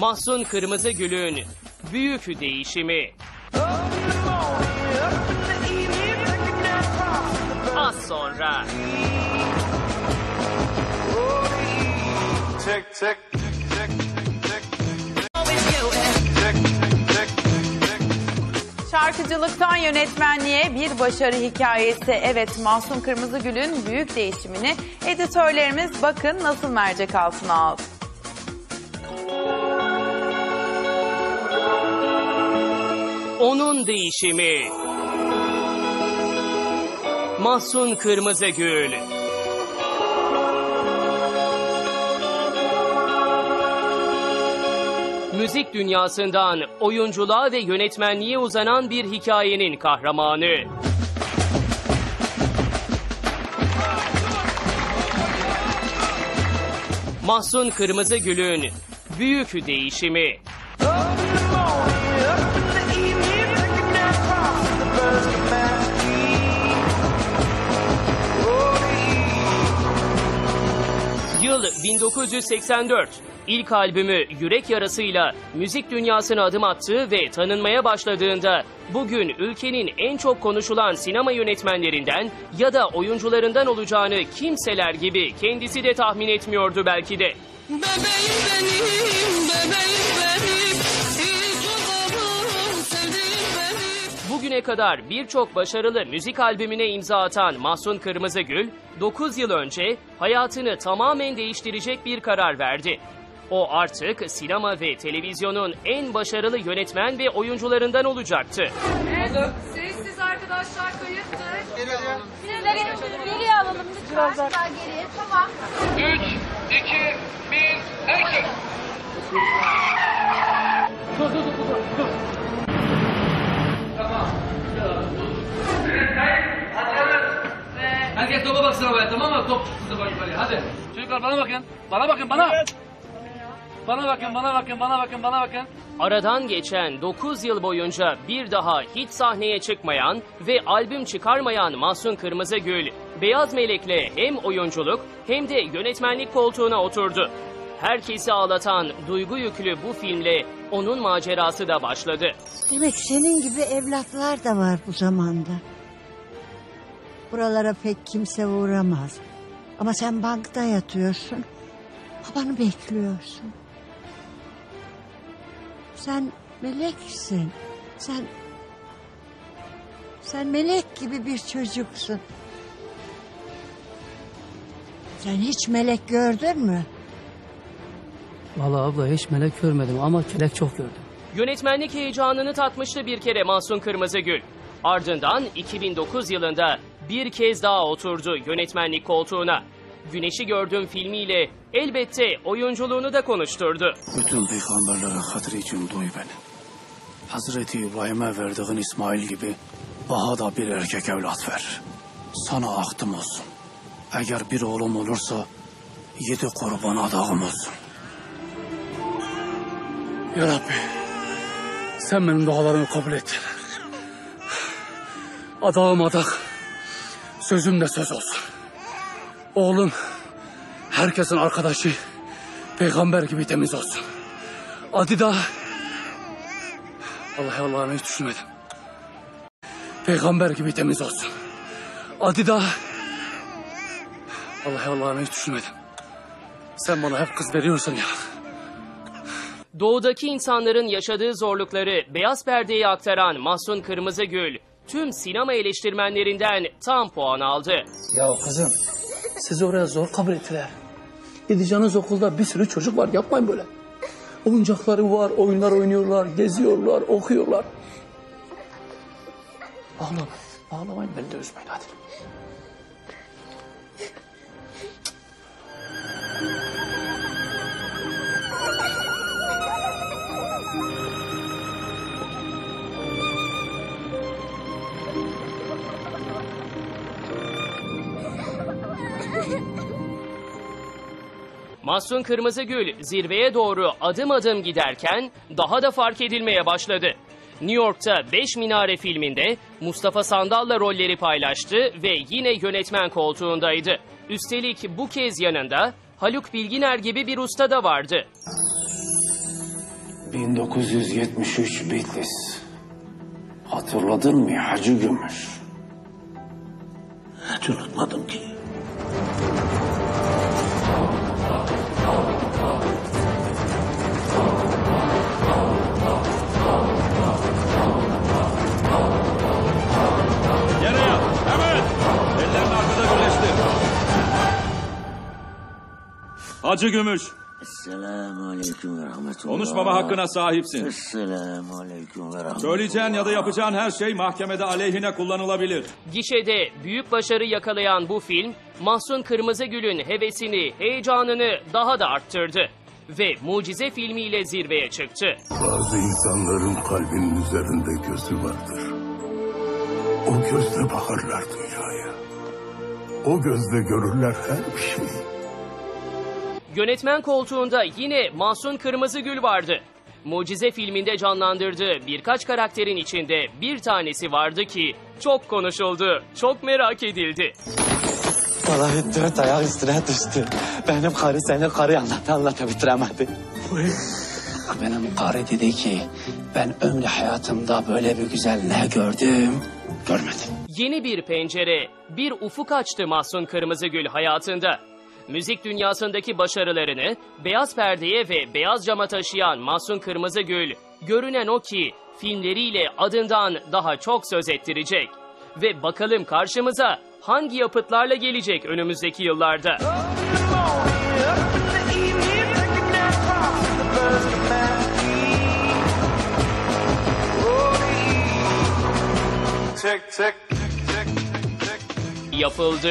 Mahsun Kırmızıgül'ün büyük değişimi. Az sonra. Tick, tick. Şarkıcılıktan yönetmenliğe bir başarı hikayesi. Evet Mahsun Kırmızıgül'ün büyük değişimini editörlerimiz bakın nasıl mercek altına aldı. Onun değişimi. Mahsun Kırmızıgül. Müzik dünyasından oyunculuğa ve yönetmenliğe uzanan bir hikayenin kahramanı. Mahsun Kırmızıgül'ün büyük değişimi. 1984. İlk albümü Yürek Yarası'yla müzik dünyasına adım attığı ve tanınmaya başladığında bugün ülkenin en çok konuşulan sinema yönetmenlerinden ya da oyuncularından olacağını kimseler gibi kendisi de tahmin etmiyordu belki de. Bebeğim benim, bebeğim Bugüne kadar birçok başarılı müzik albümüne imza atan Mahsun Kırmızıgül, 9 yıl önce hayatını tamamen değiştirecek bir karar verdi. O artık sinema ve televizyonun en başarılı yönetmen ve oyuncularından olacaktı. Sessiz arkadaşlar kayıttır. Sizleri geriye alalım lütfen. Biraz daha geriye. Tamam. Herkes topa baksın havaya tamam mı? Top çıktı bak yukarıya hadi. Çocuklar bana bakın. Bana bakın bana. Bana bakın bana bakın bana bakın bana bakın. Aradan geçen 9 yıl boyunca bir daha hiç sahneye çıkmayan ve albüm çıkarmayan Mahsun Kırmızıgül, Beyaz Melek'le hem oyunculuk hem de yönetmenlik koltuğuna oturdu. Herkesi ağlatan duygu yüklü bu filmle onun macerası da başladı. Demek senin gibi evlatlar da var bu zamanda. Buralara pek kimse uğramaz. Ama sen bankta yatıyorsun. Babanı bekliyorsun. Sen meleksin. Sen... Sen melek gibi bir çocuksun. Sen hiç melek gördün mü? Vallahi abla hiç melek görmedim ama kelek çok gördüm. Yönetmenlik heyecanını tatmıştı bir kere Mahsun Kırmızıgül. Ardından 2009 yılında bir kez daha oturdu yönetmenlik koltuğuna. Güneşi Gördüm filmiyle elbette oyunculuğunu da konuşturdu. Bütün peygamberlere hatır için duy beni. Hazreti İbrahim'e verdiğin İsmail gibi bana da bir erkek evlat ver. Sana ahtım olsun. Eğer bir oğlum olursa yedi kurban adağım olsun. Ya Rabbi sen benim dualarımı kabul et. Adağım adak, sözüm de söz olsun. Oğlum herkesin arkadaşı, peygamber gibi temiz olsun. Adı da... Vallahi Allah'ını hiç düşünmedim. Peygamber gibi temiz olsun. Adı da... Vallahi Allah'ını hiç düşünmedim. Sen bana hep kız veriyorsun ya. Doğudaki insanların yaşadığı zorlukları beyaz perdeye aktaran Mahsun Kırmızıgül tüm sinema eleştirmenlerinden tam puan aldı. Ya kızım sizi oraya zor kabul ettiler. Gideceğiniz okulda bir sürü çocuk var yapmayın böyle. Oyuncakları var, oyunlar oynuyorlar, geziyorlar, okuyorlar. Ağlamayın, ağlamayın beni de üzmeyin hadi. Mahsun Kırmızıgül zirveye doğru adım adım giderken daha da fark edilmeye başladı. New York'ta 5 Minare filminde Mustafa Sandal'la rolleri paylaştı ve yine yönetmen koltuğundaydı. Üstelik bu kez yanında Haluk Bilginer gibi bir usta da vardı. ...1973 Bitlis. Hatırladın mı Hacı Gümüş? Hiç unutmadım ki. Hacı Gümüş. Esselamu aleyküm ve rahmetullah. Konuşmama hakkına sahipsin. Esselamu aleyküm ve rahmetullah. Söyleyeceğin ya da yapacağın her şey mahkemede aleyhine kullanılabilir. Gişede büyük başarı yakalayan bu film, Mahsun Kırmızıgül'ün hevesini, heyecanını daha da arttırdı. Ve mucize filmiyle zirveye çıktı. Bazı insanların kalbinin üzerinde gözü vardır. O gözle bakarlar dünyaya. O gözle görürler her bir şeyi. Yönetmen koltuğunda yine Mahsun Kırmızıgül vardı. Mucize filminde canlandırdığı birkaç karakterin içinde bir tanesi vardı ki çok konuşuldu, çok merak edildi. Vallahi dört ayak üstüne düştü. Benim karı seni karı anlat anlata bitiremedi. Benim karı dedi ki... ...ben ömrü hayatımda böyle bir güzel ne gördüm... ...görmedim. Yeni bir pencere, bir ufuk açtı Mahsun Kırmızıgül hayatında. Müzik dünyasındaki başarılarını beyaz perdeye ve beyaz cama taşıyan Mahsun Kırmızıgül, görünen o ki filmleriyle adından daha çok söz ettirecek. Ve bakalım karşımıza hangi yapıtlarla gelecek önümüzdeki yıllarda. Yapıldı.